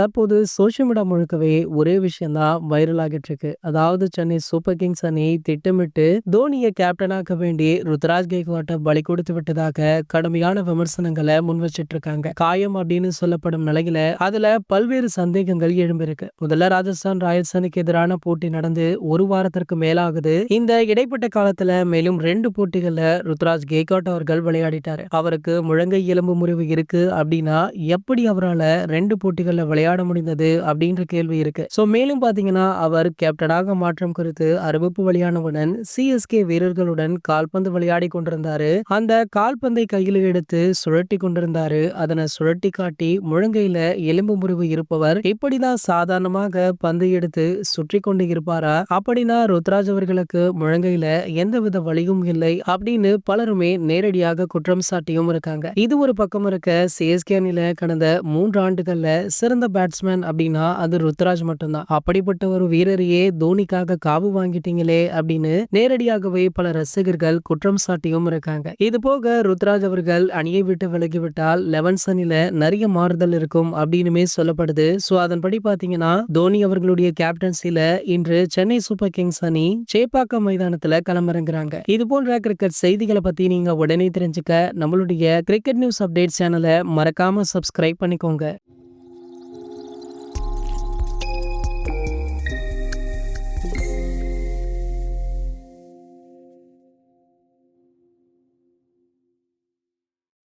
தற்போது social media முழுக்கவே ஒரே விஷயம் தான் வைரல் ஆகிட்டு இருக்கு அதாவது சென்னை சூப்பர் கிங்ஸ் அணி திட்டமிட்டு தோனியை கேப்டனாக்க வேண்டி ருத்ராஜ் கேக்வாட்டை பலி கொடுத்து விட்டதாக கடுமையான விமர்சனங்களை முன் வச்சிட்டு இருக்காங்க காயம் அப்படின்னு சொல்லப்படும் நிலையில அதுல பல்வேறு சந்தேகங்கள் எழும்பிருக்கு. முதல்ல ராஜஸ்தான் ராயல்ஸ் அணிக்கு எதிரான போட்டி நடந்து ஒரு வாரத்திற்கு மேலாகுது. இந்த இடைப்பட்ட காலத்துல மேலும் ரெண்டு போட்டிகள்ல ருத்ராஜ் கேக்வாட் அவர்கள் விளையாடிட்டாரு. அவருக்கு முழங்கை எலும்பு முறிவு இருக்கு அப்படின்னா எப்படி அவரால் ரெண்டு போட்டிகள்ல விளையாட முடிந்தது அப்படின்ற கேள்வி இருக்கு. ஸோ மேலும் பாத்தீங்கன்னா அவர் கேப்டனாக மாற்றம் குறித்து அறிவிப்பு வெளியானவுடன் சிஎஸ்கே வீரர்களுடன் கால்பந்து விளையாடி கொண்டிருந்தாரு. அந்த கால்பந்தை கையில் எடுத்து சுழட்டி கொண்டிருந்தாரு. அதனை சுழட்டி காட்டி முழங்கையில எலும்பு முறிவு இருப்பவர் இப்படிதான் சாதாரணமாக பந்து எடுத்து சுற்றி கொண்டு இருப்பாரா? அப்படின்னா ருத்ராஜ் அவர்களுக்கு முழங்கையில எந்தவித வழியும் இல்லை அப்படின்னு பலருமே நேரடியாக குற்றம் சாட்டியும் இருக்காங்க. இது ஒரு பக்கம் இருக்க சிஎஸ்கே அணியில கடந்த மூன்று ஆண்டுகள்ல சிறந்த பேட்ஸ்மேன் அப்படின்னா அது ருத்ராஜ் மட்டும்தான். அப்படிப்பட்ட ஒரு வீரரையே தோனிக்காக காவு வாங்கிட்டீங்களே அப்படின்னு நேரடியாகவே பல ரசிகர்கள் குற்றம் சாட்டியும் இருக்காங்க. இது போக ருத்ராஜ் அவர்கள் அணியை விட்டு விலகிவிட்டால் லெவன்ஸ் அணில நிறைய மாறுதல் இருக்கும் அப்படின்னுமே சொல்லப்படுது. சோ அதன்படி பாத்தீங்கன்னா தோனி அவர்களுடைய கேப்டன்சில இன்று சென்னை சூப்பர் கிங்ஸ் அணி சேப்பாக்கம் மைதானத்துல களமிறங்குறாங்க. இது போன்ற கிரிக்கெட் செய்திகளை பத்தி நீங்க உடனே தெரிஞ்சுக்க நம்மளுடைய கிரிக்கெட் நியூஸ் அப்டேட் சேனலை மறக்காம சப்ஸ்கிரைப் பண்ணிக்கோங்க.